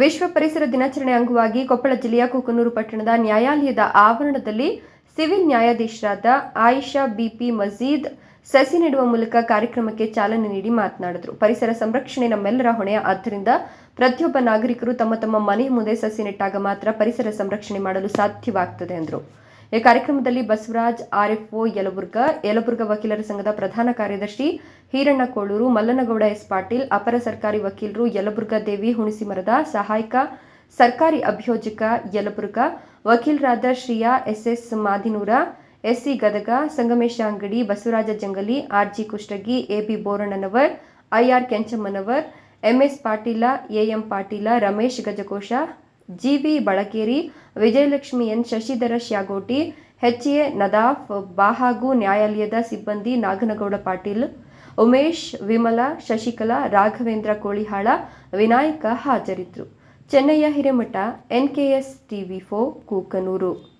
ವಿಶ್ವ ಪರಿಸರ ದಿನಾಚರಣೆ ಅಂಗವಾಗಿ ಕೊಪ್ಪಳ ಜಿಲ್ಲೆಯ ಕುಕನೂರು ಪಟ್ಟಣದ ನ್ಯಾಯಾಲಯದ ಆವರಣದಲ್ಲಿ ಸಿವಿಲ್ ನ್ಯಾಯಾಧೀಶರಾದ ಆಯಿಷಾ ಬಿಪಿ ಮಜೀದ್ ಸಸಿ ನೆಡುವ ಮೂಲಕ ಕಾರ್ಯಕ್ರಮಕ್ಕೆ ಚಾಲನೆ ನೀಡಿ ಮಾತನಾಡಿದರು. ಪರಿಸರ ಸಂರಕ್ಷಣೆ ನಮ್ಮೆಲ್ಲರ ಹೊಣೆಯ ಆದ್ದರಿಂದ ಪ್ರತಿಯೊಬ್ಬ ನಾಗರಿಕರು ತಮ್ಮ ತಮ್ಮ ಮನೆಯ ಮುಂದೆ ಸಸಿ ನೆಟ್ಟಾಗ ಮಾತ್ರ ಪರಿಸರ ಸಂರಕ್ಷಣೆ ಮಾಡಲು ಸಾಧ್ಯವಾಗ್ತದೆ, ಎಂದರು. ಈ ಕಾರ್ಯಕ್ರಮದಲ್ಲಿ ಬಸವರಾಜ್, ಆರ್ಎಫ್ಒ, ಯಲಬುರ್ಗ ಯಲಬುರ್ಗ ವಕೀಲರ ಸಂಘದ ಪ್ರಧಾನ ಕಾರ್ಯದರ್ಶಿ ಹೀರಣ್ಣ ಕೋಳೂರು ಮಲ್ಲನಗೌಡ ಎಸ್ ಪಾಟೀಲ್, ಅಪರ ಸರ್ಕಾರಿ ವಕೀಲರು ಯಲಬುರ್ಗ ದೇವಿ ಹುಣಸಿಮರದ ಸಹಾಯಕ, ಸರ್ಕಾರಿ ಅಭಿಯೋಜಕ ಯಲಬುರ್ಗ, ವಕೀಲರಾದ Shriya SS Madinura, SC Gadag, Sangamesha Angadi, Basavaraja Jangali, RG Kushtagi, AB Borannavar IR Kenchammanavar, MS Patila, AM Patila, Ramesh Gajakosha GV Balakeri, Vijayalakshmi N. Shashidhara Shyagoti HA Nadaf, ಬಾಹಾಗು ನ್ಯಾಯಾಲಯದ ಸಿಬ್ಬಂದಿ ನಾಗನಗೌಡ ಪಾಟೀಲ್, ಉಮೇಶ್, ವಿಮಲ, ಶಶಿಕಲಾ, ರಾಘವೇಂದ್ರ ಕೋಳಿಹಾಳ, ವಿನಾಯಕ ಹಾಜರಿದ್ದರು ಚೆನ್ನಯ್ಯ ಹಿರೇಮಠ ಎನ್ಕೆಎಸ್ ಟಿವಿ ಫೋ ಕೂಕನೂರು.